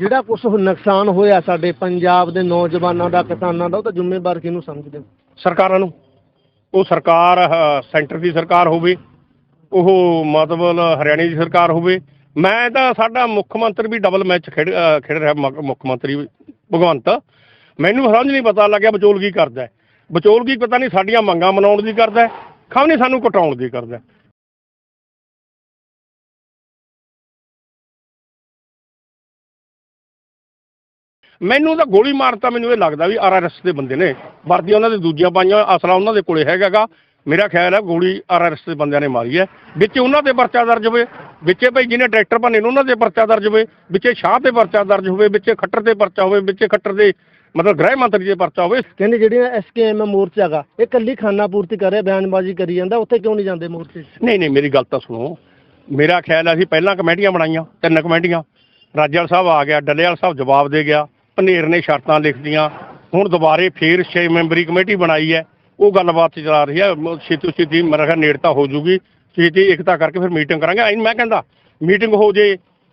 ਜਿਹੜਾ ਕੁਝ ਨੁਕਸਾਨ ਹੋਇਆ ਸਾਡੇ ਪੰਜਾਬ ਦੇ ਨੌਜਵਾਨਾਂ ਦਾ ਕਿਸਾਨਾਂ ਦਾ ਉਹ ਤਾਂ ਜ਼ਿੰਮੇਵਾਰ ਕਿਹਨੂੰ ਸਮਝਦੇ ਹੋ ਸਰਕਾਰਾਂ ਨੂੰ ਉਹ ਸਰਕਾਰ ਅਹ, ਸੈਂਟਰ ਦੀ ਸਰਕਾਰ ਹੋਵੇ ਉਹ ਮਤਲਬ ਹਰਿਆਣੇ ਦੀ ਸਰਕਾਰ ਹੋਵੇ ਮੈਂ ਤਾਂ ਸਾਡਾ ਮੁੱਖ ਮੰਤਰੀ ਵੀ ਡਬਲ ਮੈਚ ਖੇਡ ਅਹ, ਖੇਡ ਰਿਹਾ ਮੁੱਖ- ਮੁੱਖ ਮੰਤਰੀ ਭਗਵੰਤ ਮੈਨੂੰ ਸਮਝ ਨਹੀਂ ਪਤਾ ਲੱਗਿਆ ਵਿਚੋਲ ਕੀ ਕਰਦਾ ਹੈ। ਵਿਚੋਲ ਕੀ ਪਤਾ ਨਹੀਂ ਸਾਡੀਆਂ ਮੰਗਾਂ ਮਨਾਉਣ ਦੀ ਕਰਦਾ ਹੈ, ਖਮ ਨਹੀਂ ਸਾਨੂੰ ਕਟਾਉਣ ਦੀ ਕਰਦਾ ਹੈ। ਮੈਨੂੰ ਤਾਂ ਗੋਲੀ ਮਾਰਤਾ ਮੈਨੂੰ ਇਹ ਲੱਗਦਾ ਵੀ ਆਰਆਰਐਸ ਦੇ ਬੰਦੇ ਨੇ। ਵਰਦੀਆਂ ਉਹਨਾਂ ਦੇ ਦੂਜੀਆਂ ਪਾਈਆਂ ਅਸਲਾ ਉਹਨਾਂ ਦੇ ਕੋਲੇ ਹੈਗਾਗਾ ਮੇਰਾ ਖਿਆਲ ਹੈ ਗੋਲੀ ਆਰਆਰਐਸ ਦੇ ਬੰਦਿਆਂ ਨੇ ਮਾਰੀ ਹੈ। ਵਿੱਚ ਉਹਨਾਂ ਤੇ ਪਰਚਾ ਦਰਜ ਹੋਵੇ ਵਿੱਚੇ ਭਾਈ ਜਿਹਨੇ ਟਰੈਕਟਰ ਭੰਨੇ ਨੇ ਉਹਨਾਂ ਦੇ ਪਰਚਾ ਦਰਜ ਹੋਵੇ ਵਿੱਚੇ ਸ਼ਾਹ ਤੇ ਪਰਚਾ ਦਰਜ ਹੋਵੇ ਵਿੱਚੇ ਖੱਟਰ ਤੇ ਪਰਚਾ ਹੋਵੇ ਵਿੱਚੇ ਖੱਟਰ ਦੇ ਮਤਲਬ ਗ੍ਰਹਿ ਮੰਤਰੀ ਦੇ ਪਰਚਾ ਹੋਵੇ। ਕਹਿੰਦੇ ਜਿਹੜੀਆਂ ਐਸਕੇਐਮ ਮੋਰਚਾ ਗਾ ਇਹ ਕੱਲੀ ਖਾਨਾ ਪੂਰਤੀ ਕਰ ਰਿਹਾ ਬਿਆਨਬਾਜ਼ੀ ਕਰੀ ਜਾਂਦਾ ਉੱਥੇ ਕਿਉਂ ਨਹੀਂ ਜਾਂਦੇ ਮੋਰਚੇ? 'ਚ? ਨਹੀਂ ਨਹੀਂ ਮੇਰੀ ਗੱਲ ਤਾਂ ਸੁਣੋ। ਮੇਰਾ ਖਿਆਲ ਹੈ ਅਸੀਂ ਪਹਿਲਾਂ ਕਮੇਟੀਆਂ ਬਣਾਈਆਂ ਤਿੰਨ ਕਮੇਟੀਆਂ। ਰਾਜੇਵਾਲ ਸਾਹਿਬ ਆ ਗਿਆ ਡੱਲੇਵਾਲ ਸਾਹਿਬ ਜਵਾਬ ਦੇ ਗਿਆ। ਭਨੇਰ ਨੇ ਸ਼ਰਤਾਂ ਲਿਖਦੀਆਂ ਹੁਣ ਦੁਬਾਰੇ ਫੇਰ 6 ਮੈਂਬਰੀ ਕਮੇਟੀ ਬਣਾਈ ਹੈ। ਉਹ ਗੱਲਬਾਤ ਚਲਾ ਰਹੀ ਹੈ। ਛੇਤੀ ਛੇਤੀ ਮੇਰਾ ਖਿਆਲ ਨੇੜਤਾ ਹੋ ਜੂਗੀ। ਛੇਤੀ ਇਕਤਾ ਕਰਕੇ ਫਿਰ ਮੀਟਿੰਗ ਕਰਾਂਗੇ। ਐਂ ਮੈਂ ਕਹਿੰਦਾ ਮੀਟਿੰਗ ਹੋ ਜੇ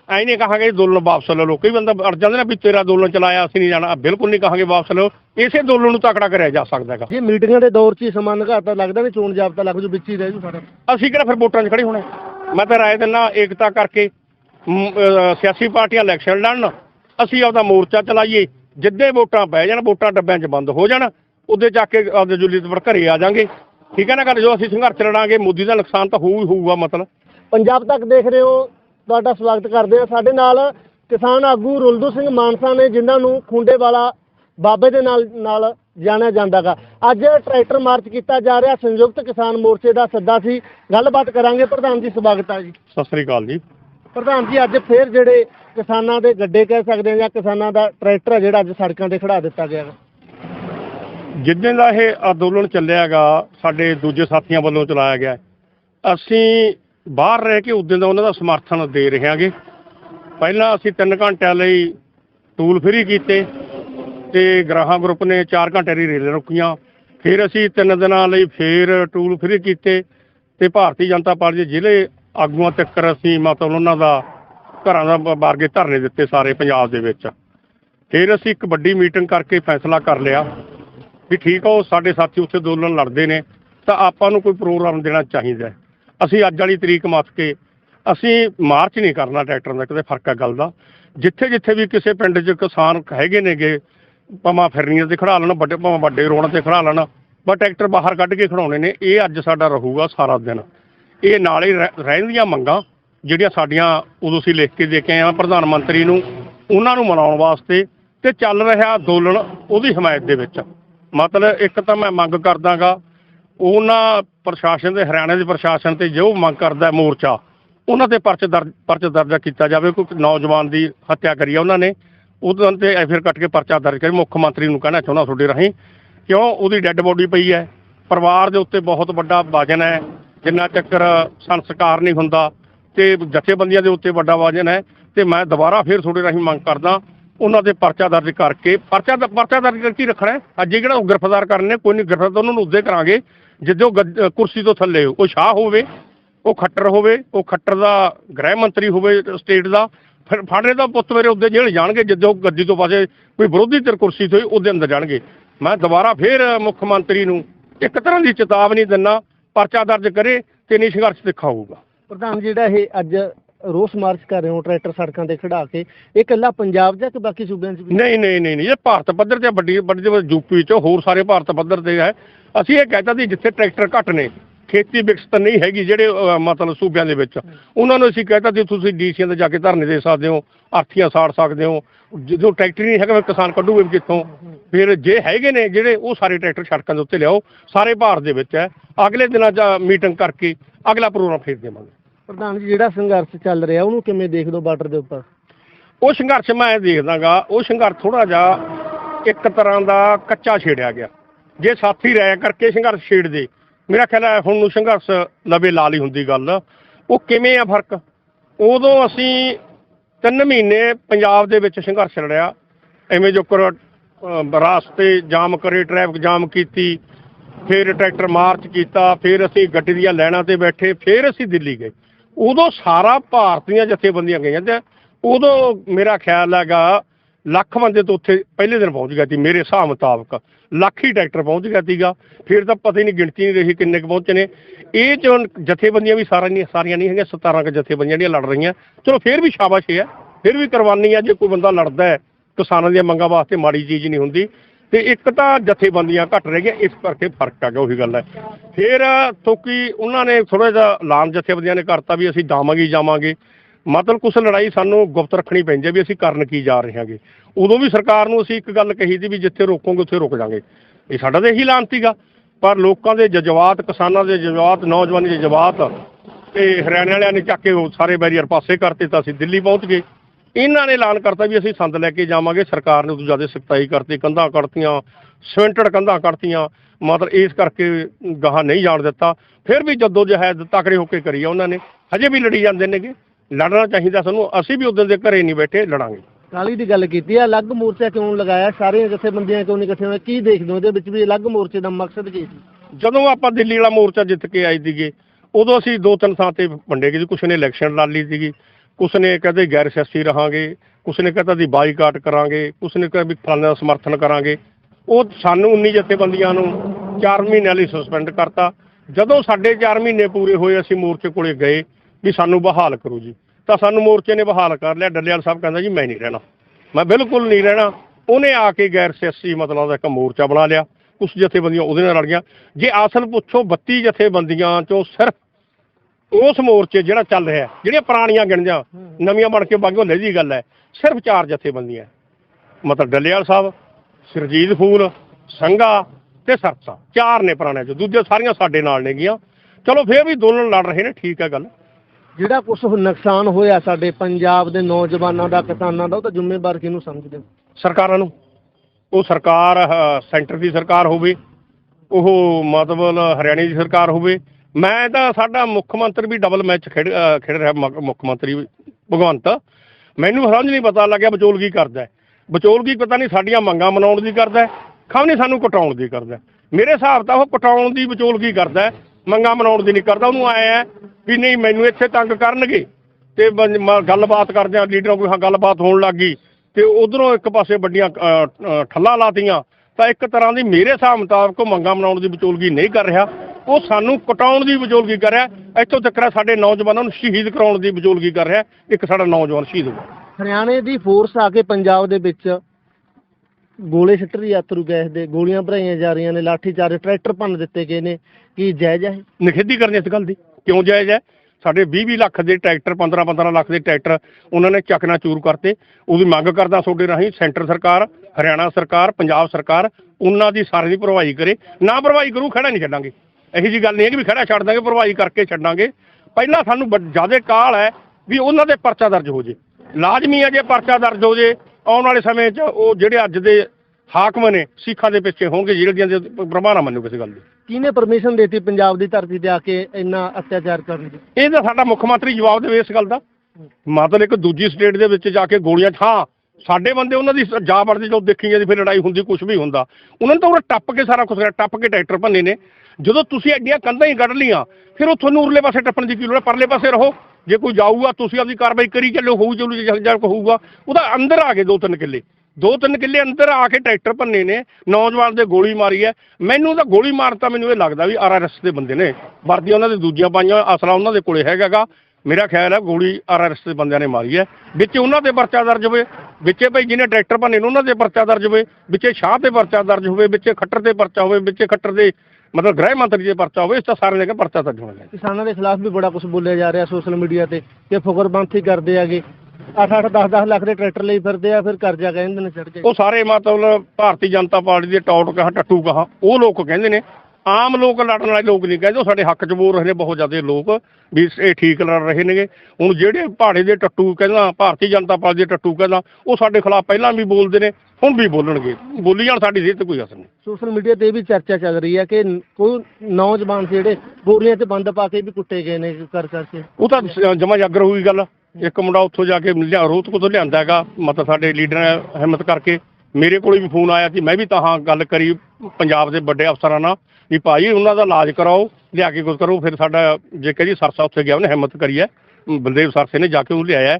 ਐਂ ਨਹੀਂ ਕਹਾਂਗੇ ਅੰਦੋਲਨ ਵਾਪਸ ਲੈ ਲਓ। ਕਈ ਬੰਦਾ ਅੜ ਜਾਂਦੇ ਨੇ ਵੀ ਤੇਰਾ ਅੰਦੋਲਨ ਚਲਾਇਆ ਅਸੀਂ ਨਹੀਂ ਜਾਣਾ। ਬਿਲਕੁਲ ਨਹੀਂ ਕਹਾਂਗੇ ਵਾਪਸ ਲਓ। ਇਸੇ ਅੰਦੋਲਨ ਨੂੰ ਤਕੜਾ ਕਰਿਆ ਜਾ ਸਕਦਾ ਹੈਗਾ। ਜੇ ਮੀਟਿੰਗਾਂ ਦੇ ਦੌਰ 'ਚ ਹੀ ਸਮਾਂ ਨਿਘਾਤਾ ਲੱਗਦਾ ਵੀ ਚੋਣ ਜਾਬਤਾ ਲੱਗ ਜੂ ਵਿੱਚ ਹੀ ਰਹਿ ਜੂ ਸਾਰਾ ਅਸੀਂ ਕਿਹੜਾ ਫਿਰ ਵੋਟਾਂ 'ਚ ਖੜੇ ਹੋਣਾ? ਮੈਂ ਤਾਂ ਰਾਏ ਦਿੰਦਾ ਏਕਤਾ ਕਰਕੇ ਸਿਆਸੀ ਪਾਰਟੀਆਂ ਇਲੈਕਸ਼ਨ ਲੜਨ ਅਸੀਂ ਆਪਦਾ ਮੋਰਚਾ ਚਲਾਈਏ ਜਿੱਦੇ ਵੋਟਾਂ ਪੈ ਜਾਣ ਵੋਟਾਂ ਡੱਬਿਆਂ 'ਚ ਬੰਦ ਹੋ ਜਾਣ ਉਹਦੇ ਜਾ ਕੇ ਆਪਦੇ ਜੁਲੀ ਤੇ ਘਰੇ ਆ ਜਾਾਂਗੇ। ਠੀਕ ਹੈ ਨਾ ਗੱਲ ਜੋ ਅਸੀਂ ਸੰਘਰਸ਼ ਲੜਾਂਗੇ ਮੋਦੀ ਦਾ ਨੁਕਸਾਨ ਤਾਂ ਹੋਊ ਹੀ ਹੋਊਗਾ ਮਤਲਬ। ਪੰਜਾਬ ਤੱਕ ਦੇਖ ਰਹੇ ਹੋ ਤੁਹਾਡਾ ਸਵਾਗਤ ਕਰਦੇ ਹਾਂ। ਸਾਡੇ ਨਾਲ ਕਿਸਾਨ ਆਗੂ ਰੁਲਦੂ ਸਿੰਘ ਮਾਨਸਾ ਨੇ ਜਿਨ੍ਹਾਂ ਨੂੰ ਖੁੰਡੇ ਵਾਲਾ ਬਾਬੇ ਦੇ ਨਾਲ ਨਾਲ ਜਾਣਿਆ ਜਾਂਦਾਗਾ ਅੱਜ ਟਰੈਕਟਰ ਮਾਰਚ ਕੀਤਾ ਜਾ ਰਿਹਾ। ਸੰਯੁਕਤ ਕਿਸਾਨ ਮੋਰਚੇ ਦਾ ਸੱਦਾ ਸੀ। ਗੱਲਬਾਤ ਕਰਾਂਗੇ। ਪ੍ਰਧਾਨ ਜੀ ਸਵਾਗਤ ਹੈ ਜੀ। ਸਤਿ ਸ੍ਰੀ ਅਕਾਲ ਜੀ। ਪ੍ਰਧਾਨ ਜੀ, ਅੱਜ ਫੇਰ ਜਿਹੜੇ ਕਿਸਾਨਾਂ ਦੇ ਗੱਡੇ ਕਹਿ ਸਕਦੇ ਹਾਂ ਜਾਂ ਕਿਸਾਨਾਂ ਦਾ ਟਰੈਕਟਰ ਹੈ ਜਿਹੜਾ ਅੱਜ ਸੜਕਾਂ ਤੇ ਖੜਾ ਦਿੱਤਾ ਗਿਆ ਗਾ। ਜਿੱਦਾਂ ਦਾ ਇਹ ਅੰਦੋਲਨ ਚੱਲਿਆਗਾ ਸਾਡੇ ਦੂਜੇ ਸਾਥੀਆਂ ਵੱਲੋਂ ਚਲਾਇਆ ਗਿਆ ਅਸੀਂ ਬਾਹਰ ਰਹਿ ਕੇ ਉਦੋਂ ਦਾ ਉਹਨਾਂ ਦਾ ਸਮਰਥਨ ਦੇ ਰਹੇ ਹਾਂਗੇ। ਪਹਿਲਾਂ ਅਸੀਂ 3 ਘੰਟਿਆਂ ਲਈ ਟੂਲ ਫ੍ਰੀ ਕੀਤੇ ਤੇ ਗ੍ਰਾਹਾਂ ਗਰੁੱਪ ਨੇ 4 ਘੰਟੇ ਦੀ ਰੇਲ ਰੁਕੀਆਂ। ਫਿਰ ਅਸੀਂ 3 ਦਿਨਾਂ ਲਈ ਫੇਰ ਟੂਲ ਫਰੀ ਕੀਤੇ ਤੇ ਭਾਰਤੀ ਜਨਤਾ ਪਾਰਟੀ ਦੇ ਜ਼ਿਲ੍ਹੇ ਆਗੂਆਂ ਤੱਕ ਅਸੀਂ ਮਤਲਬ ਉਹਨਾਂ ਦਾ ਘਰਾਂ ਦਾ ਬ- ਬਾਰਗੇ ਧਰਨੇ ਦਿੱਤੇ ਸਾਰੇ ਪੰਜਾਬ ਦੇ ਵਿੱਚ। ਫਿਰ ਅਸੀਂ ਇੱਕ ਵੱਡੀ ਮੀਟਿੰਗ ਕਰਕੇ ਫੈਸਲਾ ਕਰ ਲਿਆ ਵੀ ਠੀਕ ਆ, ਉਹ ਸਾਡੇ ਸਾਥੀ ਉੱਥੇ ਅੰਦੋਲਨ ਲੜਦੇ ਨੇ, ਤਾਂ ਆਪਾਂ ਨੂੰ ਕੋਈ ਪ੍ਰੋਗਰਾਮ ਦੇਣਾ ਚਾਹੀਦਾ ਅਸੀਂ ਅੱਜ ਵਾਲੀ ਤਰੀਕ ਮੱਥ ਕੇ ਅਸੀਂ ਮਾਰਚ ਨਹੀਂ ਕਰਨਾ ਟਰੈਕਟਰਾਂ ਦਾ, ਕਿਤੇ ਫ਼ਰਕ ਹੈ ਗੱਲ ਦਾ। ਜਿੱਥੇ ਜਿੱਥੇ ਵੀ ਕਿਸੇ ਪਿੰਡ 'ਚ ਕਿਸਾਨ ਹੈਗੇ ਨੇਗੇ, ਭਾਵੇਂ ਫਿਰਨੀਆਂ ਤੇ ਖੜਾ ਲੈਣ, ਵੱਡੇ, ਭਾਵੇਂ ਵੱਡੇ ਰੋਣ ਤੇ ਖੜਾ ਲੈਣ, ਬਸ ਟਰੈਕਟਰ ਬਾਹਰ ਕੱਢ ਕੇ ਖੜਾਉਣੇ ਨੇ, ਇਹ ਅੱਜ ਸਾਡਾ ਰਹੂਗਾ ਸਾਰਾ ਦਿਨ। ਇਹ ਨਾਲੇ ਰਹਿ- ਰਹਿੰਦੀਆਂ ਮੰਗਾਂ, ਜਿਹੜੀਆਂ ਸਾਡੀਆਂ ਉਦੋਂ ਅਸੀਂ ਲਿਖ ਕੇ ਦੇ ਕੇ ਆਏ ਪ੍ਰਧਾਨ ਮੰਤਰੀ ਨੂੰ, ਉਹਨਾਂ ਨੂੰ ਮਨਾਉਣ ਵਾਸਤੇ ਤੇ ਚੱਲ ਰਿਹਾ ਅੰਦੋਲਨ ਉਹਦੀ ਹਮਾਇਤ ਦੇ ਵਿੱਚ। ਮਤਲਬ ਇੱਕ ਤਾਂ ਮੈਂ ਮੰਗ ਕਰਦਾਗਾ, ਉਹਨਾਂ ਪ੍ਰਸ਼ਾਸਨ ਦੇ, ਹਰਿਆਣਾ ਦੇ ਪ੍ਰਸ਼ਾਸਨ ਤੇ ਜੋ ਮੰਗ ਕਰਦਾ ਮੋਰਚਾ, ਉਹਨਾਂ ਤੇ ਪਰਚ ਦਰਜ ਪਰਚ ਦਰਜ ਕੀਤਾ ਜਾਵੇ, ਕੋਈ ਨੌਜਵਾਨ ਦੀ ਹੱਤਿਆ ਕਰੀ ਆ ਉਹਨਾਂ ਨੇ, ਉਹਦੇ ਤੇ ਐਫਆਰ ਕੱਟ ਕੇ ਪਰਚਾ ਦਰਜ ਕਰੇ। ਮੁੱਖ ਮੰਤਰੀ ਨੂੰ ਕਹਿਣਾ ਚਾਹੁੰਦਾ ਤੁਹਾਡੇ ਰਾਹੀਂ, ਕਿਉਂ ਉਹਦੀ ਡੈੱਡ ਬੋਡੀ ਪਈ ਹੈ? ਪਰਿਵਾਰ ਦੇ ਉੱਤੇ ਬਹੁਤ ਵੱਡਾ ਵਜਨ ਹੈ ਜਿੰਨਾ ਚੱਕਰ ਸੰਸਕਾਰ ਨਹੀਂ ਹੁੰਦਾ ਤੇ ਜਥੇਬੰਦੀਆਂ ਦੇ ਉੱਤੇ ਵੱਡਾ ਵਜਨ ਹੈ ਤੇ ਮੈਂ ਦੁਬਾਰਾ ਫੇਰ ਤੁਹਾਡੇ ਰਾਹੀਂ ਮੰਗ ਕਰਦਾ ਉਹਨਾਂ ਦੇ ਪਰਚਾ ਦਰਜ ਕਰਕੇ ਪਰਚਾ ਦ- ਪਰਚਾ ਦਰਜ ਕਰਕੇ ਰੱਖਣਾ ਅੱਜ ਜਿਹੜਾ ਉਹ ਗ੍ਰਿਫਤਾਰ ਕਰਨੇ ਕੋਈ ਨਹੀਂ ਗ੍ਰਿਫਤਾਰ ਤਾਂ ਉਹਨਾਂ ਨੂੰ ਉਦੇ ਕਰਾਂਗੇ ਜਿੱਦੋਂ ਗੱਦ- ਅ, ਕੁਰਸੀ ਤੋਂ ਥੱਲੇ ਹੋ। ਉਹ ਸ਼ਾਹ ਹੋਵੇ ਉਹ ਖੱਟਰ ਹੋਵੇ ਉਹ ਖੱਟਰ ਦਾ ਗ੍ਰਹਿ ਮੰਤਰੀ ਹੋਵੇ ਸਟੇਟ ਦਾ ਫਿਰ ਫਾੜੇ ਦਾ ਪੁੱਤ ਮੇਰੇ ਉੱਤੇ ਜੇਲ੍ਹ ਜਾਣਗੇ ਜਿੱਦੋਂ ਗੱਦੀ ਤੋਂ ਪਾਸੇ ਕੋਈ ਵਿਰੋਧੀ ਧਿਰ ਕੁਰਸੀ ਤੋਂ ਉਹਦੇ ਅੰਦਰ ਜਾਣਗੇ ਮੈਂ ਦੁਬਾਰਾ ਫੇਰ ਮੁੱਖ ਮੰਤਰੀ ਨੂੰ ਇੱਕ ਤਰ੍ਹਾਂ ਦੀ ਚੇਤਾਵਨੀ ਦਿੰਨਾ ਪਰਚਾ ਦਰਜ ਕਰੇ ਤੇ ਨਹੀਂ ਸੰਘਰਸ਼ ਦਿਖਾਊਗਾ ਪ੍ਰਧਾਨ ਜਿਹੜਾ ਇਹ ਅੱਜ ਰੋਸ ਮਾਰਚ ਕਰ ਰਹੇ ਹੋ ਟਰੈਕਟਰ ਸੜਕਾਂ ਤੇ ਖੜਾ ਕੇ ਇਹ ਇਕੱਲਾ ਪੰਜਾਬ ਜਾਂ ਕਿ ਬਾਕੀ ਸੂਬਿਆਂ 'ਚ ਵੀ? ਨਹੀਂ ਨਹੀਂ ਨਹੀਂ ਨਹੀਂ ਇਹ ਭਾਰਤ ਪੱਧਰ ਤੇ ਵੱਡੀ ਵੱਡੀ ਯੂਪੀ ਚ ਹੋਰ ਸਾਰੇ ਭਾਰਤ ਪੱਧਰ ਤੇ ਹੈ। ਅਸੀਂ ਇਹ ਕਹਿੰਦਾ ਸੀ ਜਿੱਥੇ ਟਰੈਕਟਰ ਘੱਟ ਨੇ ਖੇਤੀ ਵਿਕਸਤ ਨਹੀਂ ਹੈਗੀ ਜਿਹੜੇ ਅਹ, ਮਤਲਬ ਸੂਬਿਆਂ ਦੇ ਵਿੱਚ। ਉਹਨਾਂ ਨੂੰ ਅਸੀਂ ਕਹਿੰਦਾ ਸੀ ਤੁਸੀਂ ਡੀਸੀਆਂ ਤੇ ਜਾ ਕੇ ਧਰਨੇ ਦੇ ਸਕਦੇ ਹੋ ਆਰਥੀਆਂ ਸਾੜ ਸਕਦੇ ਹੋ। ਜਦੋਂ ਟਰੈਕਟਰ ਹੀ ਨਹੀਂ ਹੈਗਾ ਫਿਰ ਕਿਸਾਨ ਕੱਢੂਗੇ ਵੀ ਕਿੱਥੋਂ? ਫਿਰ ਜੇ ਹੈਗੇ ਨੇ ਜਿਹੜੇ ਉਹ ਸਾਰੇ ਟਰੈਕਟਰ ਸੜਕਾਂ ਦੇ ਉੱਤੇ ਲਿਆਓ ਸਾਰੇ ਭਾਰਤ ਦੇ ਵਿੱਚ ਹੈ। ਅਗਲੇ ਦਿਨਾਂ 'ਚ ਮੀਟਿੰਗ ਕਰਕੇ ਅਗਲਾ ਪ੍ਰੋਗਰਾਮ ਫੇਰ ਦੇਵਾਂਗੇ। ਪ੍ਰਧਾਨ ਜੀ ਜਿਹੜਾ ਸੰਘਰਸ਼ ਚੱਲ ਰਿਹਾ ਉਹਨੂੰ ਕਿਵੇਂ ਦੇਖਦੇ ਹੋ ਬਾਰਡਰ ਦੇ ਉੱਪਰ? ਉਹ ਸੰਘਰਸ਼ ਮੈਂ ਦੇਖਦਾਗਾ ਉਹ ਸੰਘਰਸ਼ ਥੋੜਾ ਜਿਹਾ ਇੱਕ ਤਰ੍ਹਾਂ ਦਾ ਕੱਚਾ ਛੇੜਿਆ ਗਿਆ। ਜੇ ਸਾਥੀ ਰਹਿ ਕਰਕੇ ਸੰਘਰਸ਼ ਛੇੜਦੇ ਮੇਰਾ ਖਿਆਲ ਹੈ ਹੁਣ ਨੂੰ ਸੰਘਰਸ਼ ਲਵੇ ਲਾ ਲਈ ਹੁੰਦੀ ਗੱਲ। ਉਹ ਕਿਵੇਂ ਆ ਫ਼ਰਕ? ਉਦੋਂ ਅਸੀਂ ਤਿੰਨ ਮਹੀਨੇ ਪੰਜਾਬ ਦੇ ਵਿੱਚ ਸੰਘਰਸ਼ ਲੜਿਆ। ਐਵੇਂ ਜੋ ਰਾਸਤੇ ਜਾਮ ਕਰੇ ਟ੍ਰੈਫਿਕ ਜਾਮ ਕੀਤੀ, ਫਿਰ ਟਰੈਕਟਰ ਮਾਰਚ ਕੀਤਾ, ਫਿਰ ਅਸੀਂ ਗੱਡੀ ਦੀਆਂ ਲਾਈਨਾਂ ਤੇ ਬੈਠੇ, ਫਿਰ ਅਸੀਂ ਦਿੱਲੀ ਗਏ। ਉਦੋਂ ਸਾਰਾ ਭਾਰਤ ਦੀਆਂ ਜਥੇਬੰਦੀਆਂ ਗਈਆਂ ਤੇ ਉਦੋਂ ਮੇਰਾ ਖਿਆਲ ਹੈਗਾ, ਲੱਖ ਬੰਦੇ ਤੋਂ ਉੱਥੇ ਪਹਿਲੇ ਦਿਨ ਪਹੁੰਚ ਗਿਆ ਸੀ, ਮੇਰੇ ਹਿਸਾਬ ਮੁਤਾਬਕ। ਲੱਖ ਹੀ ਟਰੈਕਟਰ ਪਹੁੰਚ ਗਿਆ ਸੀਗਾ, ਫਿਰ ਤਾਂ ਪਤਾ ਹੀ ਨਹੀਂ ਗਿਣਤੀ ਨਹੀਂ ਰਹੀ ਕਿੰਨੇ ਕੁ ਪਹੁੰਚੇ ਨੇ। ਇਹ ਚ ਜਥੇਬੰਦੀਆਂ ਵੀ ਸਾਰੀਆਂ ਨਹੀਂ ਸਾਰੀਆਂ ਨਹੀਂ ਹੈਗੀਆਂ 17 ਕੁ ਜਥੇਬੰਦੀਆਂ ਜਿਹੜੀਆਂ ਲੜ ਰਹੀਆਂ। ਚਲੋ ਫਿਰ ਵੀ ਸ਼ਾਬਾਸ਼ ਹੈ, ਫਿਰ ਵੀ ਕੁਰਬਾਨੀ ਹੈ, ਜੇ ਕੋਈ ਬੰਦਾ ਲੜਦਾ ਹੈ। ਕਿਸਾਨਾਂ ਦੀਆਂ ਮੰਗਾਂ ਵਾਸਤੇ ਮਾੜੀ ਚੀਜ਼ ਨਹੀਂ ਹੁੰਦੀ ਤੇ ਇੱਕ ਤਾਂ ਜਥੇਬੰਦੀਆਂ ਘਟ ਰਹੀਆਂ ਇਸ ਕਰਕੇ ਫ਼ਰਕ ਆ ਗਿਆ, ਉਹੀ ਗੱਲ ਹੈ। ਫਿਰ ਕਿਉਂਕਿ ਉਹਨਾਂ ਨੇ ਥੋੜਾ ਜਿਹਾ ਲਾਮ ਜਥੇਬੰਦੀਆਂ ਨੇ ਕਰਤਾ ਵੀ ਅਸੀਂ ਜਾਵਾਂਗੇ ਜਾਵਾਂਗੇ। ਮਤਲਬ ਕੁਛ ਲੜਾਈ ਸਾਨੂੰ ਗੁਪਤ ਰੱਖਣੀ ਪੈਂਦੀ ਹੈ ਵੀ ਅਸੀਂ ਕਰਨ ਕੀ ਜਾ ਰਹੇ ਹਾਂਗੇ। ਉਦੋਂ ਵੀ ਸਰਕਾਰ ਨੂੰ ਅਸੀਂ ਇੱਕ ਗੱਲ ਕਹੀ ਸੀ ਵੀ ਜਿੱਥੇ ਰੋਕੋਗੇ ਉੱਥੇ ਰੁਕ ਜਾਾਂਗੇ। ਇਹ ਸਾਡਾ ਤਾਂ ਇਹੀ ਐਲਾਨ ਸੀਗਾ। ਪਰ ਲੋਕਾਂ ਦੇ ਜਜ਼ਬਾਤ, ਕਿਸਾਨਾਂ ਦੇ ਜਜ਼ਬਾਤ, ਨੌਜਵਾਨੀ ਦੇ ਜਜ਼ਬਾਤ ਤੇ ਹਰਿਆਣੇ ਵਾਲਿਆਂ ਨੇ ਚੱਕ ਕੇ ਉਹ ਸਾਰੇ ਬੈਰੀਅਰ ਪਾਸੇ ਕਰਤੇ ਤਾਂ ਅਸੀਂ ਦਿੱਲੀ ਪਹੁੰਚ ਗਏ। ਇਹਨਾਂ ਨੇ ਐਲਾਨ ਕਰਤਾ ਵੀ ਅਸੀਂ ਸੰਦ ਲੈ ਕੇ ਜਾਵਾਂਗੇ ਸਰਕਾਰ ਨੇ ਉਦੋਂ ਜ਼ਿਆਦਾ ਸਖਤਾਈ ਕਰਤੀ ਕੰਧਾਂ ਕੱਢਤੀਆਂ ਸਿਮੈਂਟਡ ਕੰਧਾਂ ਕੱਢਤੀਆਂ ਮਤਲਬ ਇਸ ਕਰਕੇ ਗਾਹਾਂ ਨਹੀਂ ਜਾਣ ਦਿੱਤਾ। ਫਿਰ ਵੀ ਜਦੋਂ ਜਹਿਦ ਤਕੜੇ ਹੋ ਕੇ ਕਰੀ ਆ ਉਹਨਾਂ ਨੇ ਹਜੇ ਵੀ ਲੜੀ ਜਾਂਦੇ ਨੇਗੇ। ਲੜਨਾ ਚਾਹੀਦਾ ਸਾਨੂੰ ਅਸੀਂ ਵੀ ਉਦੋਂ ਦੇ ਘਰੇ ਨਹੀਂ ਬੈਠੇ ਲੜਾਂਗੇ। ਕਾਲੀ ਦੀ ਗੱਲ ਕੀਤੀ ਹੈ ਅਲੱਗ ਮੋਰਚਾ ਕਿਉਂ ਲਗਾਇਆ? ਸਾਰੀਆਂ ਜਥੇਬੰਦੀਆਂ ਕਿਉਂ ਨਹੀਂ ਇਕੱਠੀਆਂ ਹੋਈਆਂ? ਕੀ ਦੇਖਦੇ ਹੋ? ਇਹਦੇ ਵਿੱਚ ਵੀ ਅਲੱਗ ਮੋਰਚੇ ਦਾ ਮਕਸਦ ਕੀ ਸੀ? ਜਦੋਂ ਆਪਾਂ ਦਿੱਲੀ ਵਾਲਾ ਮੋਰਚਾ ਜਿੱਤ ਕੇ ਆਏ ਸੀਗੇ ਉਦੋਂ ਅਸੀਂ ਦੋ ਤਿੰਨ ਥਾਂ ਤੇ ਵੰਡੇ ਗਏ ਕੁਛ ਨੇ ਇਲੈਕਸ਼ਨ ਲੜ ਲਈ ਸੀਗੀ। ਕੁਛ ਨੇ ਕਹਿੰਦੇ ਗੈਰ ਸਿਆਸੀ ਰਹਾਂਗੇ ਕੁਛ ਨੇ ਕਹਿੰਦਾ ਦੀ ਬਾਈਕਾਟ ਕਰਾਂਗੇ ਕੁਛ ਨੇ ਕਹਿੰਦਾ ਵੀ ਫਲਾਣੇ ਦਾ ਸਮਰਥਨ ਕਰਾਂਗੇ। ਉਹ ਸਾਨੂੰ 19 ਜਥੇਬੰਦੀਆਂ ਨੂੰ 4 ਮਹੀਨਿਆਂ ਲਈ ਸਸਪੈਂਡ ਕਰਤਾ। ਜਦੋਂ ਸਾਡੇ 4 ਮਹੀਨੇ ਪੂਰੇ ਹੋਏ, ਅਸੀਂ ਮੋਰਚੇ ਕੋਲੇ ਗਏ ਵੀ ਸਾਨੂੰ ਬਹਾਲ ਕਰੋ ਜੀ। ਤਾਂ ਸਾਨੂੰ ਮੋਰਚੇ ਨੇ ਬਹਾਲ ਕਰ ਲਿਆ। ਡੱਲੇਵਾਲ ਸਾਹਿਬ ਕਹਿੰਦਾ ਜੀ, ਮੈਂ ਨਹੀਂ ਰਹਿਣਾ। ਮੈਂ ਬਿਲਕੁਲ ਨਹੀਂ ਰਹਿਣਾ। ਉਹਨੇ ਆ ਕੇ ਗੈਰ ਸਿਆਸੀ ਮਤਲਬ ਦਾ ਇੱਕ ਮੋਰਚਾ ਬਣਾ ਲਿਆ। ਕੁਝ ਜਥੇਬੰਦੀਆਂ ਉਹਦੇ ਨਾਲ ਲੜ ਗਈਆਂ ਜੇ ਅਸਲ ਪੁੱਛੋ 32 ਜਥੇਬੰਦੀਆਂ ਚੋਂ ਸਿਰਫ ਉਸ ਮੋਰਚੇ ਜਿਹੜਾ ਚੱਲ ਰਿਹਾ ਜਿਹੜੀਆਂ ਪੁਰਾਣੀਆਂ ਗਿਣਜਾਂ ਨਵੀਆਂ ਬਣ ਕੇ ਬਾਗੀ ਹੋਲੇ ਦੀ ਗੱਲ ਹੈ ਸਿਰਫ ਚਾਰ ਜਥੇਬੰਦੀਆਂ ਮਤਲਬ ਡੱਲੇਵਾਲ ਸਾਹਿਬ ਸਰਜੀਤ ਫੂਲ ਸੰਘਾ ਤੇ ਸਰਸਾ ਚਾਰ ਨੇ ਪੁਰਾਣੇ ਚ ਦੂਜੇ ਸਾਰੀਆਂ ਸਾਡੇ ਨਾਲ ਨੇਗੀਆਂ ਚਲੋ ਫੇਰ ਵੀ ਦੋਨੋਂ ਲੜ ਰਹੇ ਨੇ ਠੀਕ ਹੈ ਗੱਲ। ਜਿਹੜਾ ਕੁਝ ਨੁਕਸਾਨ ਹੋਇਆ ਸਾਡੇ ਪੰਜਾਬ ਦੇ ਨੌਜਵਾਨਾਂ ਦਾ ਕਿਸਾਨਾਂ ਦਾ ਉਹ ਤਾਂ ਜ਼ਿੰਮੇਵਾਰ ਕਿਹਨੂੰ ਸਮਝਦੇ ਸਰਕਾਰਾਂ ਨੂੰ। ਉਹ ਸਰਕਾਰ ਸੈਂਟਰ ਦੀ ਸਰਕਾਰ ਹੋਵੇ ਉਹ ਮਤਲਬ ਹਰਿਆਣੇ ਦੀ ਸਰਕਾਰ ਹੋਵੇ ਮੈਂ ਤਾਂ ਸਾਡਾ ਮੁੱਖ ਮੰਤਰੀ ਵੀ ਡਬਲ ਮੈਚ ਖੇਡ ਖੇਡ ਰਿਹਾ ਮ- ਮੁੱਖ ਮੰਤਰੀ ਭਗਵੰਤ। ਮੈਨੂੰ ਸਮਝ ਨਹੀਂ ਪਤਾ ਲੱਗਿਆ ਵਿਚੋਲ ਕੀ ਕਰਦਾ ਹੈ। ਕੀ ਪਤਾ ਨਹੀਂ ਸਾਡੀਆਂ ਮੰਗਾਂ ਮਨਾਉਣ ਦੀ ਕਰਦਾ ਹੈ ਖਮ ਨਹੀਂ ਸਾਨੂੰ ਕਟਾਉਣ ਦੀ ਕਰਦਾ ਮੇਰੇ ਹਿਸਾਬ ਤਾਂ ਉਹ ਕਟਾਉਣ ਦੀ ਵਿਚੋਲ ਕੀ ਕਰਦਾ ਮੰਗਾਂ ਮਨਾਉਣ ਦੀ ਨਹੀਂ ਕਰਦਾ। ਉਹਨੂੰ ਆਇਆ ਵੀ ਨਹੀਂ ਮੈਨੂੰ ਇੱਥੇ ਤੰਗ ਕਰਨਗੇ। ਤੇ ਬੰ- ਗੱਲਬਾਤ ਕਰਦੇ ਆ ਲੀਡਰਾਂ ਕੋਈ ਹਾਂ ਗੱਲਬਾਤ ਹੋਣ ਲੱਗ ਗਈ। ਤੇ ਉਧਰੋਂ ਇੱਕ ਪਾਸੇ ਵੱਡੀਆਂ ਅ, ਠੱਲਾਂ ਲਾਤੀਆਂ। ਤਾਂ ਇੱਕ ਤਰ੍ਹਾਂ ਦੀ ਮੇਰੇ ਹਿਸਾਬ ਮੁਤਾਬਕ ਉਹ ਮੰਗਾਂ ਮਨਾਉਣ ਦੀ ਵਿਚੋਲਗੀ ਨਹੀਂ ਕਰ ਰਿਹਾ। ਉਹ ਸਾਨੂੰ ਕਟਾਉਣ ਦੀ ਵਿਚੋਲਗੀ ਕਰ ਰਿਹਾ। ਇੱਥੋਂ ਤੱਕ ਸਾਡੇ ਨੌਜਵਾਨਾਂ ਨੂੰ ਸ਼ਹੀਦ ਕਰਾਉਣ ਦੀ ਵਿਚੋਲਗੀ ਕਰ ਰਿਹਾ। ਇੱਕ ਸਾਡਾ ਨੌਜਵਾਨ ਸ਼ਹੀਦ ਹੋ ਗਿਆ ਹਰਿਆਣੇ ਦੀ ਫੋਰਸ ਆ ਕੇ ਪੰਜਾਬ ਦੇ ਵਿੱਚ ਗੋਲੇ ਸਿੱਟ ਰਹੀ ਯਾਤਰੂ ਗੈਸ ਦੇ ਗੋਲੀਆਂ ਭਰਾਈਆਂ ਜਾ ਰਹੀਆਂ ਨੇ ਲਾਠੀ ਚਾਰਜ ਟਰੈਕਟਰ ਭੰਨ ਦਿੱਤੇ ਗਏ ਨੇ। ਕੀ ਜਾਇਜ਼ ਹੈ? ਨਿਖੇਧੀ ਕਰਨੀ ਇਸ ਗੱਲ ਦੀ। ਕਿਉਂ ਜਾਇਜ਼ ਹੈ ਸਾਡੇ 20-20 ਲੱਖ ਦੇ ਟਰੈਕਟਰ 15-15 ਲੱਖ ਦੇ ਟਰੈਕਟਰ ਉਹਨਾਂ ਨੇ ਚੱਕਣਾ ਚੂਰ ਕਰਤੇ। ਉਹਦੀ ਮੰਗ ਕਰਦਾ ਤੁਹਾਡੇ ਰਾਹੀਂ ਸੈਂਟਰ ਸਰਕਾਰ ਹਰਿਆਣਾ ਸਰਕਾਰ ਪੰਜਾਬ ਸਰਕਾਰ ਉਹਨਾਂ ਦੀ ਸਾਰੀ ਦੀ ਭਰਵਾਈ ਕਰੇ। ਨਾ ਭਰਵਾਈ ਕਰੂ ਖੜਾ ਨਹੀਂ ਛੱਡਾਂਗੇ। ਇਹੋ ਜੀ ਗੱਲ ਨਹੀਂ ਹੈ ਕਿ ਵੀ ਖੜਾ ਛੱਡ ਦਾਂਗੇ ਭਰਵਾਈ ਕਰਕੇ ਛੱਡਾਂਗੇ। ਪਹਿਲਾਂ ਸਾਨੂੰ ਜ਼ਿਆਦਾ ਕਾਲ ਹੈ ਵੀ ਉਹਨਾਂ ਦੇ ਪਰਚਾ ਦਰਜ ਹੋ ਜੇ। ਲਾਜ਼ਮੀ ਹੈ ਜੇ ਪਰਚਾ ਦਰਜ ਹੋ ਜੇ ਆਉਣ ਵਾਲੇ ਸਮੇਂ 'ਚ ਉਹ ਜਿਹੜੇ ਅੱਜ ਦੇ ਹਾਕਮ ਨੇ ਸਿੱਖਾਂ ਦੇ ਪਿੱਛੇ ਹੋਣਗੇ ਜਿਹੜੀਆਂ ਦੇ ਪ੍ਰਭਾਵ ਨਾ ਮੰਨੂ ਕਿਸੇ ਗੱਲ ਦੀ। ਕਿਹਨੇ ਪਰਮਿਸ਼ਨ ਦਿੱਤੀ ਪੰਜਾਬ ਦੀ ਧਰਤੀ ਤੇ ਆ ਕੇ ਇੰਨਾ ਅਤਿਆਚਾਰ ਕਰਨ ਦੀ? ਇਹ ਤਾਂ ਸਾਡਾ ਮੁੱਖ ਮੰਤਰੀ ਜਵਾਬ ਦੇਵੇ ਇਸ ਗੱਲ ਦਾ। ਮਤਲਬ ਇੱਕ ਦੂਜੀ ਸਟੇਟ ਦੇ ਵਿੱਚ ਜਾ ਕੇ ਗੋਲੀਆਂ ਹਾਂ ਸਾਡੇ ਬੰਦੇ ਉਹਨਾਂ ਦੀ ਜਾ ਵੜਦੇ ਜਦੋਂ ਦੇਖੀ ਜਾਂਦੀ ਫਿਰ ਲੜਾਈ ਹੁੰਦੀ ਕੁਝ ਵੀ ਹੁੰਦਾ। ਉਹਨਾਂ ਨੇ ਤਾਂ ਉਹ ਟੱਪ ਕੇ ਸਾਰਾ ਕੁਝ ਟੱਪ ਕੇ ਟਰੈਕਟਰ ਭੰਨੇ ਨੇ। ਜਦੋਂ ਤੁਸੀਂ ਐਡੀਆਂ ਕੰਧਾਂ ਹੀ ਕੱਢ ਲੀਆਂ ਫਿਰ ਉਹ ਤੁਹਾਨੂੰ ਉਰਲੇ ਪਾਸੇ ਟੱਪਣ ਦੀ ਕੀ ਲੋੜ ਹੈ? ਪਰਲੇ ਪਾਸੇ ਰਹੋ। ਜੇ ਕੋਈ ਜਾਊਗਾ, ਤੁਸੀਂ ਆਪਦੀ ਕਾਰਵਾਈ ਕਰੀ ਚੱਲੋ, ਹੋਊ ਚੱਲੂ, ਜੇ ਜਾਂ ਕੋਈ ਹੋਊਗਾ, ਉਹਦਾ ਅੰਦਰ ਆ ਗਏ ਦੋ ਤਿੰਨ ਕਿੱਲੇ। ਦੋ ਤਿੰਨ ਕਿੱਲੇ ਅੰਦਰ ਆ ਕੇ ਟਰੈਕਟਰ ਭੰਨੇ ਨੇ, ਨੌਜਵਾਨ ਦੇ ਗੋਲੀ ਮਾਰੀ ਹੈ। ਮੈਨੂੰ ਤਾਂ ਗੋਲੀ ਮਾਰਨ ਤਾਂ ਮੈਨੂੰ ਇਹ ਲੱਗਦਾ ਵੀ ਆਰਆਰਐਸ ਦੇ ਬੰਦੇ ਨੇ। ਵਰਦੀਆਂ ਉਹਨਾਂ ਦੇ ਦੂਜੀਆਂ ਪਾਈਆਂ, ਅਸਲਾ ਉਹਨਾਂ ਦੇ ਕੋਲੇ ਹੈਗਾਗਾ ਮੇਰਾ ਖਿਆਲ ਹੈ ਗੋਲੀ ਆਰਆਰਐਸ ਦੇ ਬੰਦਿਆਂ ਨੇ ਮਾਰੀ ਹੈ। ਵਿੱਚ ਉਹਨਾਂ ਤੇ ਪਰਚਾ ਦਰਜ ਹੋਵੇ, ਵਿੱਚੇ ਭਾਈ ਜਿਹਨੇ ਟਰੈਕਟਰ ਭੰਨੇ ਨੇ, ਉਹਨਾਂ ਦੇ ਪਰਚਾ ਦਰਜ ਹੋਵੇ, ਵਿੱਚੇ ਸ਼ਾਹ ਤੇ ਪਰਚਾ ਦਰਜ ਹੋਵੇ, ਵਿੱਚੇ ਖੱਟਰ ਤੇ ਪਰਚਾ ਹੋਵੇ, ਵਿੱਚੇ ਖੱਟਰ ਦੇ ਮਤਲਬ ਗ੍ਰਹਿ ਮੰਤਰੀ ਦੇ ਪਰਚਾ ਹੋਵੇ ਇਸ ਤਾਂ ਸਾਰੇ ਜਗ੍ਹਾ ਪਰਚਾ ਦਰਜ ਹੋਣਾ ਚਾਹੀਦਾ ਕਿਸਾਨਾਂ ਦੇ ਖਿਲਾਫ ਵੀ ਬੜਾ ਕੁਝ ਬੋਲਿਆ ਜਾ ਰਿਹਾ ਸੋਸ਼ਲ ਮੀਡੀਆ ਤੇ ਕਿ ਫੁਕਰਬੰਥੀ ਕਰਦੇ ਆਗੇ 8-8 10-10 ਲੱਖ ਦੇ ਟਰੈਕਟਰ ਲਈ ਫਿਰਦੇ ਆ ਫਿਰ ਕਰਜ਼ਾ ਕਹਿੰਦੇ ਨੇ ਚੜ ਕੇ। ਉਹ ਸਾਰੇ ਮਤਲਬ ਭਾਰਤੀ ਜਨਤਾ ਪਾਰਟੀ ਦੇ ਟੌਟ ਕਹਾ ਟੱਟੂ ਕਹਾ ਉਹ ਲੋਕ ਕਹਿੰਦੇ ਨੇ ਆਮ ਲੋਕ ਲੜਨ ਵਾਲੇ ਲੋਕ ਨਹੀਂ ਕਹਿੰਦੇ ਉਹ ਸਾਡੇ ਹੱਕ 'ਚ ਬੋਲ ਰਹੇ ਨੇ ਬਹੁਤ ਜ਼ਿਆਦਾ ਲੋਕ ਵੀ ਇਹ ਠੀਕ ਲੜ ਰਹੇ ਨੇਗੇ। ਹੁਣ ਜਿਹੜੇ ਪਹਾੜੇ ਦੇ ਟੱਟੂ ਕਹਿੰਦਾ ਭਾਰਤੀ ਜਨਤਾ ਪਾਰਟੀ ਦੇ ਟੱਟੂ ਕਹਿੰਦਾ ਉਹ ਸਾਡੇ ਖਿਲਾਫ ਪਹਿਲਾਂ ਵੀ ਬੋਲਦੇ ਨੇ ਹੁਣ ਵੀ ਬੋਲਣਗੇ। ਬੋਲੀ ਜਾਣ ਸਾਡੀ ਸਿਹਤ ਤੇ ਕੋਈ ਅਸਰ ਨਹੀਂ। ਸੋਸ਼ਲ ਮੀਡੀਆ ਤੇ ਵੀ ਚਰਚਾ ਚੱਲ ਰਹੀ ਹੈ ਕਿ ਕੋਈ ਨੌਜਵਾਨ ਸੀ ਜਿਹੜੇ ਬੋਰੀਆਂ 'ਚ ਬੰਦ ਪਾ ਕੇ ਵੀ ਕੁੱਟੇ ਗਏ ਨੇ ਕਰ ਕਰਕੇ ਉਹ ਤਾਂ ਜਮਾ ਜਾਗਰ ਹੋਈ ਗੱਲ। ਇੱਕ ਮੁੰਡਾ ਉੱਥੋਂ ਜਾ ਕੇ ਲਿਆ ਰੋਹਤਕ ਤੋਂ ਲਿਆਂਦਾ ਹੈਗਾ ਮਤਲਬ ਸਾਡੇ ਲੀਡਰ ਹਿੰਮਤ ਕਰਕੇ। ਮੇਰੇ ਕੋਲ ਵੀ ਫੋਨ ਆਇਆ ਸੀ, ਮੈਂ ਵੀ ਤਾਂ ਹਾਂ ਗੱਲ ਕਰੀ, ਪੰਜਾਬ ਦੇ ਵੱਡੇ ਅਫਸਰਾਂ ਨਾਲ, ਵੀ ਭਾਈ ਉਹਨਾਂ ਦਾ ਇਲਾਜ ਕਰਾਓ, ਲਿਆ ਕੇ ਕੁਝ ਕਰੋ, ਫਿਰ ਸਾਡਾ ਜੇ ਕਹੀ ਸਰਸਾ ਉੱਥੇ ਗਿਆ, ਉਹਨੇ ਹਿੰਮਤ ਕਰੀ ਹੈ ਬਲਦੇਵ ਸਰਸੇ ਨੇ ਜਾ ਕੇ ਉਹ ਲਿਆਇਆ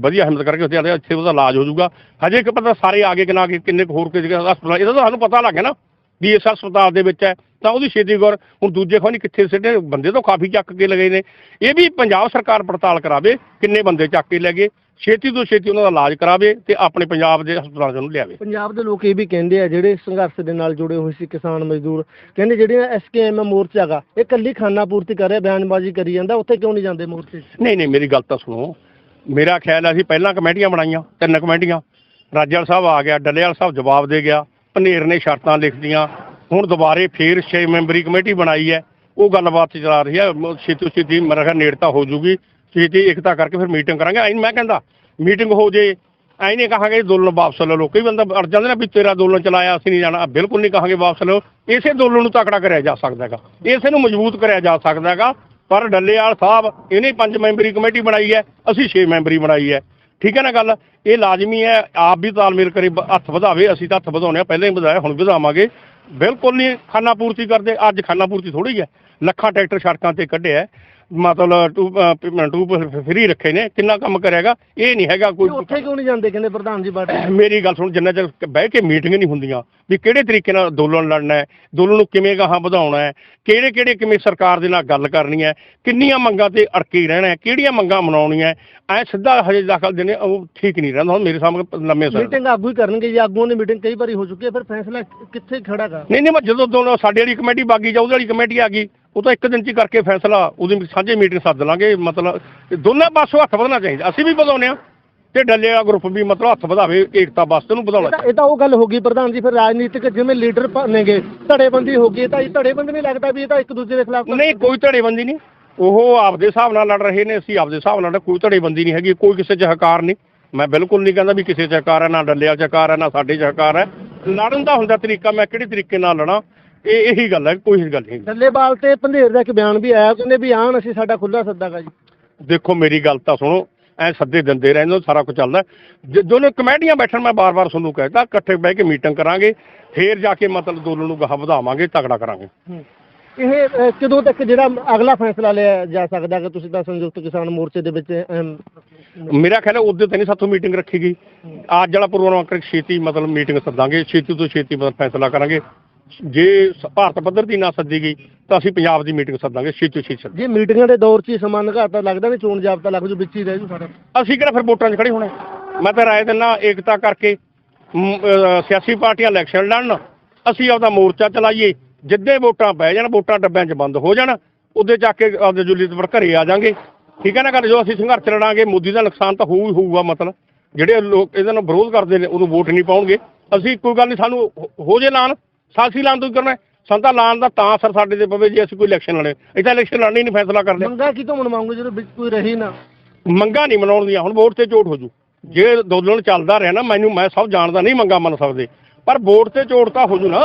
ਵਧੀਆ ਹਿੰਮਤ ਕਰਕੇ ਉੱਥੇ ਆਲੇ ਇੱਥੇ ਉਹਦਾ ਇਲਾਜ ਹੋ ਜਾਊਗਾ। ਹਜੇ ਕਿ ਪਤਾ ਸਾਰੇ ਆ ਗਏ ਕਿ ਨਾ ਕਿ ਕਿੰਨੇ ਕੁ ਹੋਰ ਕਿਸੇ ਹਸਪਤਾਲ, ਇਹਦਾ ਤਾਂ ਸਾਨੂੰ ਪਤਾ ਲੱਗ ਗਿਆ ਨਾ, ਵੀ ਇਸ ਹਸਪਤਾਲ ਦੇ ਵਿੱਚ ਹੈ, ਤਾਂ ਉਹਦੀ ਛੇਤੀ ਗੌਰ, ਹੁਣ ਦੂਜੇ ਖਾਨੀ ਕਿੱਥੇ ਸਿੱਟੇ, ਬੰਦੇ ਤਾਂ ਕਾਫੀ ਚੱਕ ਕੇ ਲਗੇ ਨੇ। ਇਹ ਵੀ ਪੰਜਾਬ ਸਰਕਾਰ ਪੜਤਾਲ ਕਰਾਵੇ, ਕਿੰਨੇ ਬੰਦੇ ਚੱਕ ਕੇ ਲੈ ਗਏ ਛੇਤੀ ਤੋਂ ਛੇਤੀ ਉਹਨਾਂ ਦਾ ਇਲਾਜ ਕਰਾਵੇ ਤੇ ਆਪਣੇ ਪੰਜਾਬ ਦੇ ਹਸਪਤਾਲਾਂ 'ਚ ਉਹਨੂੰ ਲਿਆਵੇ। ਪੰਜਾਬ ਦੇ ਲੋਕ ਇਹ ਵੀ ਕਹਿੰਦੇ ਆ ਜਿਹੜੇ ਸੰਘਰਸ਼ ਦੇ ਨਾਲ ਜੁੜੇ ਹੋਏ ਸੀ ਕਿਸਾਨ ਮਜ਼ਦੂਰ ਕਹਿੰਦੇ ਜਿਹੜੀਆਂ ਐਸਕੇਐਮ ਮੋਰਚਾ ਹੈਗਾ ਇਹ ਕੱਲੀ ਖਾਨਾ ਪੂਰਤੀ ਕਰ ਰਿਹਾ ਬਿਆਨਬਾਜ਼ੀ ਕਰੀ ਜਾਂਦਾ ਉੱਥੇ ਕਿਉਂ ਨਹੀਂ ਜਾਂਦੇ ਮੋਰਚੇ 'ਚ? ਨਹੀਂ ਨਹੀਂ ਮੇਰੀ ਗੱਲ ਤਾਂ ਸੁਣੋ। ਮੇਰਾ ਖਿਆਲ ਹੈ ਅਸੀਂ ਪਹਿਲਾਂ ਕਮੇਟੀਆਂ ਬਣਾਈਆਂ ਤਿੰਨ ਕਮੇਟੀਆਂ। ਰਾਜੇਵਾਲ ਸਾਹਿਬ ਆ ਗਿਆ ਡੱਲੇਵਾਲ ਸਾਹਿਬ ਜਵਾਬ ਦੇ ਗਿਆ ਭਨੇਰ ਨੇ ਸ਼ਰਤਾਂ ਲਿਖਦੀਆਂ ਹੁਣ ਦੁਬਾਰੇ ਫੇਰ 6 ਮੈਂਬਰੀ ਕਮੇਟੀ ਬਣਾਈ ਹੈ। ਉਹ ਗੱਲਬਾਤ ਚਲਾ ਰਹੀ ਹੈ ਛੇਤੀ ਛੇਤੀ ਮੇਰਾ ਖਿਆਲ ਨੇੜਤਾ ਹੋ ਜੂਗੀ। ਛੇਤੀ ਇਕਤਾ ਕਰਕੇ ਫਿਰ ਮੀਟਿੰਗ ਕਰਾਂਗੇ। ਐਂ ਮੈਂ ਕਹਿੰਦਾ ਮੀਟਿੰਗ ਹੋ ਜੇ, ਐਂ ਨਹੀਂ ਕਹਾਂਗੇ ਅੰਦੋਲਨ ਵਾਪਸ ਲੈ ਲਓ। ਕਈ ਬੰਦਾ ਅੜ ਜਾਂਦੇ ਨੇ ਵੀ ਤੇਰਾ ਅੰਦੋਲਨ ਚਲਾਇਆ, ਅਸੀਂ ਨਹੀਂ ਜਾਣਾ। ਬਿਲਕੁਲ ਨਹੀਂ ਕਹਾਂਗੇ ਵਾਪਸ ਲਓ। ਇਸੇ ਅੰਦੋਲਨ ਨੂੰ ਤਕੜਾ ਕਰਿਆ ਜਾ ਸਕਦਾ ਹੈਗਾ। ਇਸੇ ਨੂੰ ਮਜ਼ਬੂਤ ਕਰਿਆ ਜਾ ਸਕਦਾ ਹੈਗਾ। ਪਰ ਡੱਲੇਵਾਲ ਸਾਹਿਬ, ਇਹਨੇ ਪੰਜ ਮੈਂਬਰੀ ਕਮੇਟੀ ਬਣਾਈ ਹੈ। ਅਸੀਂ 6 ਮੈਂਬਰੀ ਬਣਾਈ ਹੈ। ਠੀਕ ਹੈ ਨਾ ਗੱਲ? ਇਹ ਲਾਜ਼ਮੀ ਹੈ। ਆਪ ਵੀ ਤਾਲਮੇਲ ਕਰੇ ਹੱਥ ਵਧਾਵੇ। ਅਸੀਂ ਤਾਂ ਹੱਥ ਵਧਾਉਣੇ ਆ ਪਹਿਲਾਂ ਹੀ ਵਧਾਇਆ, ਹੁਣ ਵਧਾਵਾਂਗੇ। ਬਿਲਕੁਲ ਨਹੀਂ ਖਾਨਾ ਪੂਰਤੀ ਕਰਦੇ। ਅੱਜ ਖਾਨਾ ਪੂਰਤੀ ਥੋੜੀ ਹੈ। ਲੱਖਾਂ ਟਰੈਕਟਰ ਸੜਕਾਂ ਤੇ ਕੱਢਿਆ ਮਤਲਬ ਟੂ ਟੂ ਫਰੀ ਰੱਖੇ ਨੇ ਕਿੰਨਾ ਕੰਮ ਕਰੇਗਾ? ਇਹ ਨਹੀਂ ਹੈਗਾ ਕੋਈ ਉੱਥੇ ਕਿਉਂ ਨਹੀਂ ਜਾਂਦੇ ਕਹਿੰਦੇ ਪ੍ਰਧਾਨ ਜੀ ਬਾਟ ਮੇਰੀ ਗੱਲ ਸੁਣ ਜਿੰਨਾ ਚਿਰ ਬਹਿ ਕੇ ਮੀਟਿੰਗ ਨਹੀਂ ਹੁੰਦੀਆਂ ਵੀ ਕਿਹੜੇ ਤਰੀਕੇ ਨਾਲ ਅੰਦੋਲਨ ਲੜਨਾ ਹੈ ਅੰਦੋਲਨ ਨੂੰ ਕਿਵੇਂ ਗਾਹਾਂ ਵਧਾਉਣਾ ਹੈ ਕਿਹੜੇ ਕਿਹੜੇ ਕਿਵੇਂ ਸਰਕਾਰ ਦੇ ਨਾਲ ਗੱਲ ਕਰਨੀ ਹੈ ਕਿੰਨੀਆਂ ਮੰਗਾਂ ਤੇ ਅੜਕੇ ਰਹਿਣਾ ਹੈ ਕਿਹੜੀਆਂ ਮੰਗਾਂ ਮਨਾਉਣੀਆਂ ਐ ਸਿੱਧਾ ਹਜੇ ਦਾਖਲ ਦੇਣੇ ਉਹ ਠੀਕ ਨਹੀਂ ਰਹਿੰਦਾ ਹੁਣ ਮੇਰੇ ਸਾਹਮਣੇ ਲੰਮੇ ਸਰ। ਮੀਟਿੰਗ ਆਗੂ ਹੀ ਕਰਨਗੇ ਜੀ ਆਗੂਆਂ ਦੀ ਮੀਟਿੰਗ ਕਈ ਵਾਰੀ ਹੋ ਚੁੱਕੀ ਹੈ ਫਿਰ ਫੈਸਲਾ ਕਿੱਥੇ ਖੜਾ ਨਹੀਂ ਨਹੀਂ ਮੈਂ ਜਦੋਂ ਦੋਨੋਂ ਸਾਡੇ ਵਾਲੀ ਕਮੇਟੀ ਬਾਗੀ ਜਾ ਉਹਦੇ ਵਾਲੀ ਕਮੇਟੀ ਆ ਗਈ ਉਹ ਤਾਂ ਇੱਕ ਦਿਨ ਚ ਹੀ ਕਰਕੇ ਫੈਸਲਾ ਉਹਦੀ ਸਾਂਝੇ ਮੀਟਿੰਗ ਸੱਦ ਲਾਂਗੇ ਮਤਲਬ ਦੋਨਾਂ ਪਾਸੋਂ ਹੱਥ ਵਧਣਾ ਚਾਹੀਦਾ। ਅਸੀਂ ਵੀ ਵਧਾਉਂਦੇ ਆ ਤੇ ਡੱਲੇ ਵਾਲਾ ਗਰੁੱਪ ਵੀ ਮਤਲਬ ਹੱਥ ਵਧਾਵੇ ਏਕਤਾ ਵਾਸਤੇ ਨੂੰ ਵਧਾਉਣਾ ਇਹ ਤਾਂ- ਇਹ ਤਾਂ ਉਹ ਗੱਲ ਹੋ ਗਈ ਪ੍ਰਧਾਨ ਜੀ ਫਿਰ ਰਾਜਨੀਤਿਕ ਜਿਵੇਂ ਲੀਡਰ ਬਣਨਗੇ ਧੜੇਬੰਦੀ ਹੋ ਗਈ ਤਾਂ ਇਹ ਧੜੇਬੰਦੀ ਨਹੀਂ ਲੱਗਦਾ ਵੀ ਇਹ ਤਾਂ ਇੱਕ ਦੂਜੇ ਦੇ ਖਿਲਾਫ ਨਹੀਂ ਕੋਈ ਧੜੇਬੰਦੀ ਨਹੀਂ। ਉਹ ਆਪਦੇ ਹਿਸਾਬ ਨਾਲ ਲੜ ਰਹੇ ਨੇ ਅਸੀਂ ਆਪਦੇ ਹਿਸਾਬ ਨਾਲ ਕੋਈ ਧੜੇਬੰਦੀ ਨਹੀਂ ਹੈਗੀ ਕੋਈ ਕਿਸੇ ਚ ਹਕਾਰ ਨਹੀਂ। ਮੈਂ ਬਿਲਕੁਲ ਨਹੀਂ ਕਹਿੰਦਾ ਵੀ ਕਿਸੇ ਚ ਹਕਾਰ ਹੈ ਨਾ ਡੱਲਿਆ ਚ ਹਕਾਰ ਹੈ ਨਾ ਸਾਡੇ ਚ ਹਕਾਰ ਹੈ। ਲੜਨ ਦਾ ਹੁੰਦਾ ਤਰੀਕਾ ਮੈਂ ਕਿਹੜੇ ਤਰੀਕੇ ਨਾਲ ਲੜਾਂ? ਇਹ ਇਹੀ ਗੱਲ ਹੈ ਕੋਈ ਗੱਲ ਨਹੀਂ ਡੱਲੇਵਾਲ ਤੇ ਪੰਧੇਰ ਦਾ ਇੱਕ ਬਿਆਨ ਵੀ ਆਇਆ ਕਹਿੰਦੇ ਵੀ ਆਣ ਅਸੀਂ ਸਾਡਾ ਖੁੱਲਾ ਸੱਦਾਗਾ ਜੀ। ਦੇਖੋ ਮੇਰੀ ਗੱਲ ਤਾਂ ਸੁਣੋ ਐ ਸੱਦੇ ਦਿੰਦੇ ਰਹਿੰਦੇ ਸਾਰਾ ਕੁਝ ਚੱਲਦਾ। ਦੋਨੇ ਕਮੇਟੀਆਂ ਬੈਠਣ ਮੈਂ ਬਾਰ-ਬਾਰ ਤੁਹਾਨੂੰ ਕਹਿਤਾ ਇਕੱਠੇ ਬਹਿ ਕੇ ਮੀਟਿੰਗ ਕਰਾਂਗੇ ਫੇਰ ਜਾ ਕੇ ਮਤਲਬ ਦੋਨਾਂ ਨੂੰ ਗਾਹ ਵਧਾਵਾਂਗੇ ਤਗੜਾ ਕਰਾਂਗੇ। ਇਹ ਕਦੋਂ ਤੱਕ ਜਿਹੜਾ ਅਗਲਾ ਫੈਸਲਾ ਲਿਆ ਜਾ ਸਕਦਾ ਕਿ ਤੁਸੀਂ ਤਾਂ ਸੰਯੁਕਤ ਕਿਸਾਨ ਮੋਰਚੇ ਦੇ ਵਿੱਚ ਮੇਰਾ ਖਿਆਲ ਹੈ ਉਹਦੇ ਤੇ ਨਹੀਂ ਸਾਥੋਂ ਮੀਟਿੰਗ ਰੱਖੀ ਗਈ। ਅੱਜ ਵਾਲਾ ਪ੍ਰੋਗਰਾਮ ਕਰਕੇ ਛੇਤੀ ਮਤਲਬ ਮੀਟਿੰਗ ਸੱਦਾਂਗੇ ਛੇਤੀ ਤੋਂ ਛੇਤੀ ਮਤਲਬ ਫੈਸਲਾ ਕਰਾਂਗੇ। ਜੇ ਭਾਰਤ ਪੱਧਰ ਦੀ ਨਾ ਸੱਦੀ ਗਈ ਤਾਂ ਅਸੀਂ ਪੰਜਾਬ ਦੀ ਮੀਟਿੰਗ ਸੱਦਾਂਗੇ ਛੇਤੀ ਛੇਤੀ। ਜੇ ਮੀਟਿੰਗਾਂ ਦੇ ਦੌਰ 'ਚ ਹੀ ਸਮਾਂ ਨਿਘਾਤਾ ਲੱਗਦਾ ਨਹੀਂ ਚੋਣ ਜਾਬਤਾ ਲੱਗ ਜੂ ਵਿੱਚ ਹੀ ਰਹਿ ਜੂ ਸਾਡਾ। ਅਸੀਂ ਕਿਹੜਾ ਫਿਰ ਵੋਟਾਂ 'ਚ ਖੜੇ ਹੋਣਾ? ਮੈਂ ਤਾਂ ਰਾਏ ਦਿੰਦਾ ਏਕਤਾ ਕਰਕੇ ਸਿਆਸੀ ਪਾਰਟੀਆਂ ਇਲੈਕਸ਼ਨ ਲੜਨ ਅਸੀਂ ਆਪਦਾ ਮੋਰਚਾ ਚਲਾਈਏ ਜਿੱਦੇ ਵੋਟਾਂ ਪੈ ਜਾਣ ਵੋਟਾਂ ਡੱਬਿਆਂ 'ਚ ਬੰਦ ਹੋ ਜਾਣ ਉਹਦੇ ਜਾ ਕੇ ਆਪਦੇ ਜੁਲੀ ਤੇ ਘਰੇ ਆ ਜਾਾਂਗੇ। ਠੀਕ ਹੈ ਨਾ ਗੱਲ? ਜੋ ਅਸੀਂ ਸੰਘਰਸ਼ ਲੜਾਂਗੇ ਮੋਦੀ ਦਾ ਨੁਕਸਾਨ ਤਾਂ ਹੋਊ ਹੀ ਹੋਊਗਾ ਮਤਲਬ। ਜਿਹੜੇ ਲੋਕ ਇਹਦਾ ਨਾਲ ਵਿਰੋਧ ਕਰਦੇ ਨੇ ਉਹਨੂੰ ਵੋਟ ਨਹੀਂ ਪਾਉਣਗੇ। ਅਸੀਂ ਕੋਈ ਗੱਲ ਨਹੀਂ ਸਾਨੂੰ ਹੋ- ਜੇ ਐਲਾਨ ਸਾਸੀ ਐਲਾਨ ਤੋਂ ਕਰਨਾ ਹੈ। ਸਾਨੂੰ ਤਾਂ ਐਲਾਨ ਦਾ ਤਾਂ ਅਸਰ ਸਾਡੇ ਤੇ ਪਵੇ ਜੇ ਅਸੀਂ ਕੋਈ ਇਲੈਕਸ਼ਨ ਲੜੇ। ਅਸੀਂ ਤਾਂ ਇਲੈਕਸ਼ਨ ਲੜਨੀ ਨਹੀਂ ਫੈਸਲਾ ਕਰਦੇ। ਮੰਗਾ ਕਿਤੋਂ ਮਨਵਾਉਂਗੇ ਜਦੋਂ ਵਿੱਚ ਕੋਈ ਰਹੀ ਨਾ? ਮੰਗਾ ਨਹੀਂ ਮਨਾਉਣ ਦੀਆਂ ਹੁਣ ਵੋਟ ਤੇ ਚੋਟ ਹੋ ਜੂ। ਜੇ ਅੰਦੋਲਨ ਚੱਲਦਾ ਰਿਹਾ ਨਾ ਮੈਨੂੰ ਮੈਂ ਸਭ ਜਾਣਦਾ ਨਹੀਂ ਮੰਗਾ ਮੰਨ ਸਕਦੇ। ਪਰ ਵੋਟ ਤੇ ਚੋਟ ਤਾਂ ਹੋ ਜੂ ਨਾ।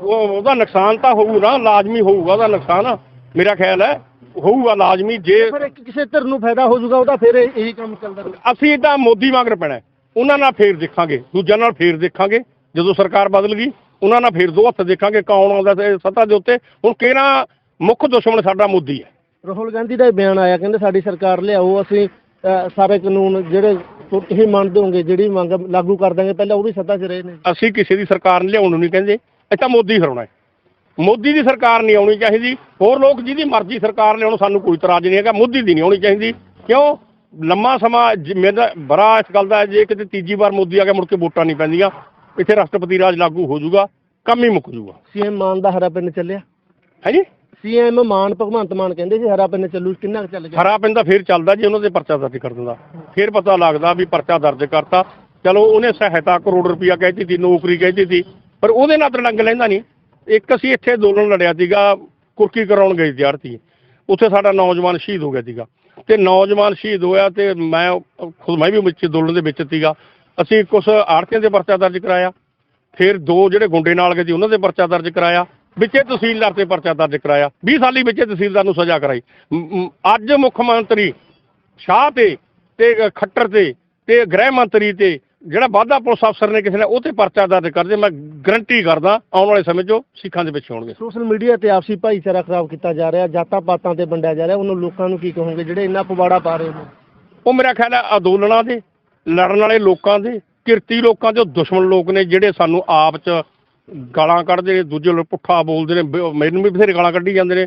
ਉਹ ਉਹਦਾ ਨੁਕਸਾਨ ਤਾਂ ਹੋਊ ਨਾ ਲਾਜ਼ਮੀ ਹੋਊਗਾ ਉਹਦਾ ਨੁਕਸਾਨ। ਮੇਰਾ ਖਿਆਲ ਹੈ ਹੋਊਗਾ ਲਾਜ਼ਮੀ ਜੇ ਫਿਰ ਇੱਕ ਕਿਸੇ ਧਿਰ ਨੂੰ ਫਾਇਦਾ ਹੋ ਜਾਊਗਾ ਉਹਦਾ ਫਿਰ ਇਹ- ਇਹੀ ਕੰਮ ਚੱਲਦਾ ਅਸੀਂ ਤਾਂ ਮੋਦੀ ਮਗਰ ਪੈਣਾ। ਉਹਨਾਂ ਨਾਲ ਫੇਰ ਦੇਖਾਂਗੇ ਦੂਜਿਆਂ ਨਾਲ ਫੇਰ ਦੇਖਾਂਗੇ। ਜਦੋਂ ਸਰਕਾਰ ਬਦਲ ਗਈ ਉਹਨਾਂ ਨਾਲ ਫੇਰ ਦੋ ਹੱਥ ਦੇਖਾਂਗੇ ਕੌਣ ਆਉਂਦਾ ਤੇ ਸੱਤਾ ਦੇ ਉੱਤੇ। ਹੁਣ ਕਿਹੜਾ ਮੁੱਖ ਦੁਸ਼ਮਣ ਸਾਡਾ ਮੋਦੀ ਹੈ? ਰਾਹੁਲ ਗਾਂਧੀ ਦਾ ਇਹ ਬਿਆਨ ਆਇਆ ਕਹਿੰਦੇ ਸਾਡੀ ਸਰਕਾਰ ਲਿਆਓ ਅਸੀਂ ਸਾਰੇ ਕਾਨੂੰਨ ਜਿਹੜੇ ਤੁਸੀਂ ਮੰਨਦੇ ਹੋਗੇ ਜਿਹੜੀ ਮੰਗ ਲਾਗੂ ਕਰ ਦਾਂਗੇ ਪਹਿਲਾਂ ਉਹ ਵੀ ਸੱਤਾ 'ਚ ਰਹੇ ਨੇ। ਅਸੀਂ ਕਿਸੇ ਦੀ ਸਰਕਾਰ ਨੂੰ ਲਿਆਉਣ ਨੂੰ ਨਹੀਂ ਕਹਿੰਦੇ ਇਹ ਤਾਂ ਮੋਦੀ ਹਰਾਉਣਾ ਹੈ। ਮੋਦੀ ਦੀ ਸਰਕਾਰ ਨਹੀਂ ਆਉਣੀ ਚਾਹੀਦੀ ਹੋਰ ਲੋਕ ਜਿਹਦੀ ਮਰਜ਼ੀ ਸਰਕਾਰ ਲਿਆਉਣ ਸਾਨੂੰ ਕੋਈ ਇਤਰਾਜ਼ ਨਹੀਂ ਹੈਗਾ ਮੋਦੀ ਦੀ ਨਹੀਂ ਆਉਣੀ ਚਾਹੀਦੀ। ਕਿਉਂ? ਲੰਮਾ ਸਮਾਂ ਜ- ਮੇਰਾ ਬੜਾ ਇਸ ਗੱਲ ਦਾ ਹੈ, ਜੇ ਕਿਤੇ ਤੀਜੀ ਵਾਰ ਮੋਦੀ ਆ ਗਿਆ ਮੁੜ ਕੇ ਵੋਟਾਂ ਨਹੀਂ ਪੈਂਦੀਆਂ। ਇੱਥੇ ਰਾਸ਼ਟਰਪਤੀ ਰਾਜ ਲਾਗੂ ਹੋ ਜਾਊਗਾ ਕੰਮ ਹੀ ਮੁੱਕ ਜਾਊਗਾ। ਸੀਐਮ ਮਾਨ ਦਾ ਹਰਾ ਪਿੰਡ ਚੱਲਿਆ। ਹੈ ਜੀ? ਸੀਐਮ ਮਾਨ ਭਗਵੰਤ ਮਾਨ ਕਹਿੰਦੇ ਸੀ ਹਰਾ ਪਿੰਡ ਚੱਲੂ ਕਿੰਨਾ ਕੁ ਚੱਲ ਗਿਆ? ਹਰਾ ਪੈਂਦਾ ਫੇਰ ਚੱਲਦਾ ਜੇ ਉਹਨਾਂ ਦੇ ਪਰਚਾ ਦਰਜ ਕਰ ਦਿੰਦਾ। ਫੇਰ ਪਤਾ ਲੱਗਦਾ ਵੀ ਪਰਚਾ ਦਰਜ ਕਰਤਾ। ਚਲੋ ਉਹਨੇ ਸਹਾਇਤਾ ਕਰੋੜ ਰੁਪਇਆ ਕਹਿਤੀ ਸੀ ਨੌਕਰੀ ਕਹਿਤੀ ਸੀ ਪਰ ਉਹਦੇ ਨਾਲ ਤਾਂ ਲੰਗ ਲੈਂਦਾ ਨਹੀਂ। ਇੱਕ ਅਸੀਂ ਇੱਥੇ ਅੰਦੋਲਨ ਲੜਿਆ ਸੀਗਾ ਕੁਰਕੀ ਕਰਾਉਣ ਗਏ ਵਿਦਿਆਰਥੀ ਉੱਥੇ ਸਾਡਾ ਨੌਜਵਾਨ ਸ਼ਹੀਦ ਹੋ ਗਿਆ ਸੀਗਾ। ਤੇ ਨੌਜਵਾਨ ਸ਼ਹੀਦ ਹੋਇਆ ਤੇ ਮੈਂ ਖੁਦ ਮੈਂ ਵੀ ਵਿੱਚ ਅੰਦੋਲਨ ਦੇ ਵਿੱਚ ਸੀਗਾ। ਅਸੀਂ ਕੁਝ ਆੜਤੀਆਂ ਦੇ ਪਰਚਾ ਦਰਜ ਕਰਾਇਆ ਫਿਰ ਦੋ ਜਿਹੜੇ ਗੁੰਡੇ ਨਾਲ ਗਏ ਸੀ ਉਹਨਾਂ ਦੇ ਪਰਚਾ ਦਰਜ ਕਰਾਇਆ ਵਿੱਚੇ ਤਹਿਸੀਲਦਾਰ ਤੇ ਪਰਚਾ ਦਰਜ ਕਰਾਇਆ 20 ਸਾਲੀ ਵਿੱਚੇ ਤਹਿਸੀਲਦਾਰ ਨੂੰ ਸਜ਼ਾ ਕਰਾਈ। ਅੱਜ ਮੁੱਖ ਮੰਤਰੀ ਸ਼ਾਹ ਤੇ ਤੇ ਖੱਟਰ ਤੇ ਤੇ ਗ੍ਰਹਿ ਮੰਤਰੀ ਤੇ ਜਿਹੜਾ ਵਾਧਾ ਪੁਲਿਸ ਅਫਸਰ ਨੇ ਕਿਸੇ ਨੇ ਉਹ ਤੇ ਪਰਚਾ ਦਰਜ ਕਰ ਦੇ ਮੈਂ ਗਰੰਟੀ ਕਰਦਾ ਆਉਣ ਵਾਲੇ ਸਮੇਂ 'ਚ ਸਿੱਖਾਂ ਦੇ ਵਿੱਚ ਹੋਣਗੇ। ਸੋਸ਼ਲ ਮੀਡੀਆ ਤੇ ਆਪਸੀ ਭਾਈਚਾਰਾ ਖਰਾਬ ਕੀਤਾ ਜਾ ਰਿਹਾ ਜਾਤਾਂ ਪਾਤਾਂ ਤੇ ਵੰਡਿਆ ਜਾ ਰਿਹਾ ਉਹਨੂੰ ਲੋਕਾਂ ਨੂੰ ਕੀ ਕਹੋਗੇ ਜਿਹੜੇ ਇੰਨਾ ਪਵਾੜਾ ਪਾ ਰਹੇ ਨੇ? ਉਹ ਮੇਰਾ ਖਿਆਲ ਹੈ ਅੰਦੋਲਨਾਂ ਦੇ ਲੜਨ ਵਾਲੇ ਲੋਕਾਂ ਦੇ ਕਿਰਤੀ ਲੋਕਾਂ ਦੇ ਉਹ ਦੁਸ਼ਮਣ ਲੋਕ ਨੇ ਜਿਹੜੇ ਸਾਨੂੰ ਆਪ 'ਚ ਗਾਲਾਂ ਕੱਢਦੇ ਨੇ ਦੂਜੇ ਲੋਕ ਪੁੱਠਾ ਬੋਲਦੇ ਨੇ ਬ- ਮੈਨੂੰ ਵੀ ਬਥੇਰੇ ਗਾਲਾਂ ਕੱਢੀ ਜਾਂਦੇ ਨੇ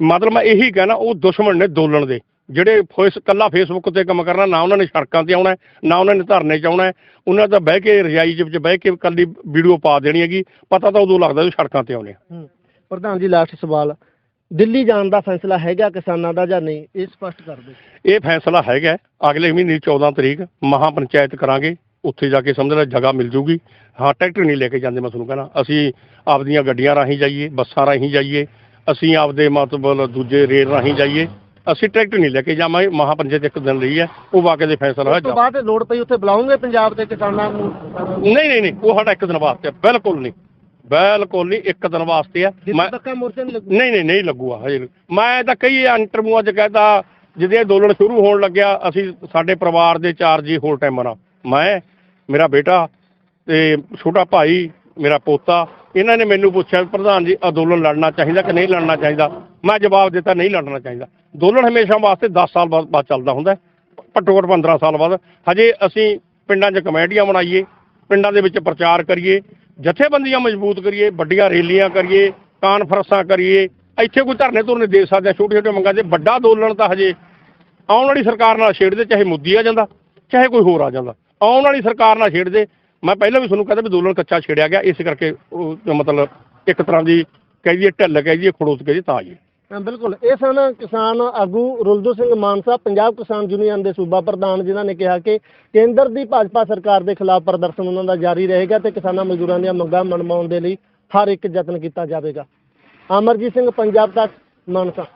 ਮਤਲਬ ਮੈਂ ਇਹੀ ਕਹਿਣਾ ਉਹ ਦੁਸ਼ਮਣ ਨੇ ਦੋਲਣ ਦੇ ਜਿਹੜੇ ਫੇਸ ਕੱਲਾ ਫੇਸਬੁੱਕ ਤੇ ਕੰਮ ਕਰਨਾ ਨਾ ਉਹਨਾਂ ਨੇ ਸੜਕਾਂ ਤੇ ਆਉਣਾ ਹੈ, ਨਾ ਉਹਨਾਂ ਨੇ ਧਰਨੇ 'ਚ ਆਉਣਾ ਹੈ। ਉਹਨਾਂ ਦਾ ਬਹਿ ਕੇ ਰਜਾਈ ਦੇ ਵਿੱਚ ਬਹਿ ਕੇ ਕੱਲੀ ਵੀਡੀਓ ਪਾ ਦੇਣੀ ਹੈਗੀ ਪਤਾ ਤਾਂ ਉਦੋਂ ਲੱਗਦਾ ਵੀ ਸੜਕਾਂ ਤੇ ਆਉਣੇ ਆ ਹੂੰ। ਪ੍ਰਧਾਨ ਜੀ ਲਾਸਟ ਸਵਾਲ ਦਿੱਲੀ ਜਾਣ ਦਾ ਫੈਸਲਾ ਹੈਗਾ ਕਿਸਾਨਾਂ ਦਾ ਜਾਂ ਨਹੀਂ ਇਹ ਸਪਸ਼ਟ ਕਰ ਦਿਓ। ਇਹ ਫੈਸਲਾ ਹੈਗਾ। ਅਗਲੇ ਮਹੀਨੇ ਦੀ 14 ਤਰੀਕ ਮਹਾ ਪੰਚਾਇਤ ਕਰਾਂਗੇ। ਉੱਥੇ ਜਾ ਕੇ ਸਮਝ ਲੈ ਜਗ੍ਹਾ ਮਿਲ ਜੂਗੀ। ਹਾਂ ਟਰੈਕਟਰ ਨਹੀਂ ਲੈ ਕੇ ਜਾਂਦੇ ਮੈਂ ਤੁਹਾਨੂੰ ਕਹਿੰਦਾ। ਅਸੀਂ ਆਪਦੀਆਂ ਗੱਡੀਆਂ ਰਾਹੀਂ ਜਾਈਏ ਬੱਸਾਂ ਰਾਹੀਂ ਜਾਈਏ। ਅਸੀਂ ਆਪਦੇ ਮਤਲਬ ਦੂਜੇ ਰੇਲ ਰਾਹੀਂ ਜਾਈਏ। ਅਸੀਂ ਟਰੈਕਟਰ ਨਹੀਂ ਲੈ ਕੇ ਜਾਵਾਂਗੇ। ਮਹਾ ਪੰਚਾਇਤ ਇੱਕ ਦਿਨ ਲਈ ਹੈ। ਉਹ ਵਾਕੇ ਦੇ ਫੈਸਲਾ ਉਸ ਤੋਂ ਬਾਅਦ ਲੋੜ ਪਈ ਉੱਥੇ ਬੁਲਾਉਂਗੇ ਪੰਜਾਬ ਦੇ ਕਿਸਾਨਾਂ ਨੂੰ? ਨਹੀਂ ਨਹੀਂ ਨਹੀਂ। ਉਹ ਸਾਡਾ ਇੱਕ ਦਿਨ ਵਾਸਤੇ ਬਿਲਕੁਲ ਨਹੀਂ। ਬਿਲਕੁਲ ਨਹੀਂ ਇੱਕ ਦਿਨ ਵਾਸਤੇ ਜਿੱਥੇ ਮੈਂ ਇਹ ਮੋਰਚਾ ਨਹੀਂ ਲੱਗੂ ਨਹੀਂ ਨਹੀਂ ਨਹੀਂ ਲੱਗੂਗਾ ਹਜੇ। ਮੈਂ ਤਾਂ ਕਈ ਇੰਟਰਵਿਊਆਂ 'ਚ ਕਹਿਤਾ ਜਿਹਦੇ ਅੰਦੋਲਨ ਸ਼ੁਰੂ ਹੋਣ ਲੱਗਿਆ ਅਸੀਂ ਸਾਡੇ ਪਰਿਵਾਰ ਦੇ ਚਾਰ ਜੀ ਹੋਲ ਟਾਈਮਰ ਆ। ਮੈਂ ਮੇਰਾ ਬੇਟਾ ਤੇ ਛੋਟਾ ਭਾਈ ਮੇਰਾ ਪੋਤਾ ਇਹਨਾਂ ਨੇ ਮੈਨੂੰ ਪੁੱਛਿਆ ਵੀ ਪ੍ਰਧਾਨ ਜੀ ਅੰਦੋਲਨ ਲੜਨਾ ਚਾਹੀਦਾ ਕਿ ਨਹੀਂ ਲੜਨਾ ਚਾਹੀਦਾ? ਮੈਂ ਜਵਾਬ ਦਿੱਤਾ ਨਹੀਂ ਲੜਨਾ ਚਾਹੀਦਾ। ਅੰਦੋਲਨ ਹਮੇਸ਼ਾ ਵਾਸਤੇ 10 ਸਾਲ ਬਾਅਦ ਬਾਅਦ ਚੱਲਦਾ ਹੁੰਦਾ ਹੈ। ਘੱਟੋ ਘੱਟ 15 ਸਾਲ ਬਾਅਦ। ਹਜੇ ਅਸੀਂ ਪਿੰਡਾਂ 'ਚ ਕਮੇਟੀਆਂ ਬਣਾਈਏ ਪਿੰਡਾਂ ਦੇ ਵਿੱਚ ਪ੍ਰਚਾਰ ਕਰੀਏ ਜਥੇਬੰਦੀਆਂ ਮਜ਼ਬੂਤ ਕਰੀਏ, ਵੱਡੀਆਂ ਰੈਲੀਆਂ ਕਰੀਏ, ਕਾਨਫਰੰਸਾਂ ਕਰੀਏ, ਇੱਥੇ ਕੋਈ ਧਰਨੇ ਧੁਰਨੇ ਦੇ ਸਕਦੇ ਆ ਛੋਟੇ ਛੋਟੇ ਮੰਗਾਂ ਦੇ ਵੱਡਾ ਅੰਦੋਲਨ ਤਾਂ ਹਜੇ ਆਉਣ ਵਾਲੀ ਸਰਕਾਰ ਨਾਲ ਛੇੜਦੇ, ਚਾਹੇ ਮੁੱਦੀ ਆ ਜਾਂਦਾ, ਚਾਹੇ ਕੋਈ ਹੋਰ ਆ ਜਾਂਦਾ, ਆਉਣ ਵਾਲੀ ਸਰਕਾਰ ਨਾਲ ਛੇੜਦੇ, ਮੈਂ ਪਹਿਲਾਂ ਵੀ ਤੁਹਾਨੂੰ ਕਹਿੰਦਾ ਵੀ ਅੰਦੋਲਨ ਕੱਚਾ ਛੇੜਿਆ ਗਿਆ, ਇਸ ਕਰਕੇ ਉਹ ਮਤਲਬ ਇੱਕ ਤਰ੍ਹਾਂ ਦੀ ਕਹਿ ਦਈਏ ਢਿੱਲ, ਕਹਿ ਦਈਏ ਖੜੋਤ, ਕਹਿ ਦਈਏ ਤਾਂ ਜੀ ਬਿਲਕੁਲ। ਇਹ ਸਨ ਕਿਸਾਨ ਆਗੂ ਰੁਲਦੂ ਸਿੰਘ ਮਾਨਸਾ, ਪੰਜਾਬ ਕਿਸਾਨ ਯੂਨੀਅਨ ਦੇ ਸੂਬਾ ਪ੍ਰਧਾਨ, ਜਿਨ੍ਹਾਂ ਨੇ ਕਿਹਾ ਕਿ ਕੇਂਦਰ ਦੀ ਭਾਜਪਾ ਸਰਕਾਰ ਦੇ ਖਿਲਾਫ ਪ੍ਰਦਰਸ਼ਨ ਉਹਨਾਂ ਦਾ ਜਾਰੀ ਰਹੇਗਾ ਤੇ ਕਿਸਾਨਾਂ ਮਜ਼ਦੂਰਾਂ ਦੀਆਂ ਮੰਗਾਂ ਮਨਵਾਉਣ ਦੇ ਲਈ ਹਰ ਇੱਕ ਯਤਨ ਕੀਤਾ ਜਾਵੇਗਾ। ਅਮਰਜੀਤ ਸਿੰਘ, ਪੰਜਾਬ ਤੱਕ, ਮਾਨਸਾ।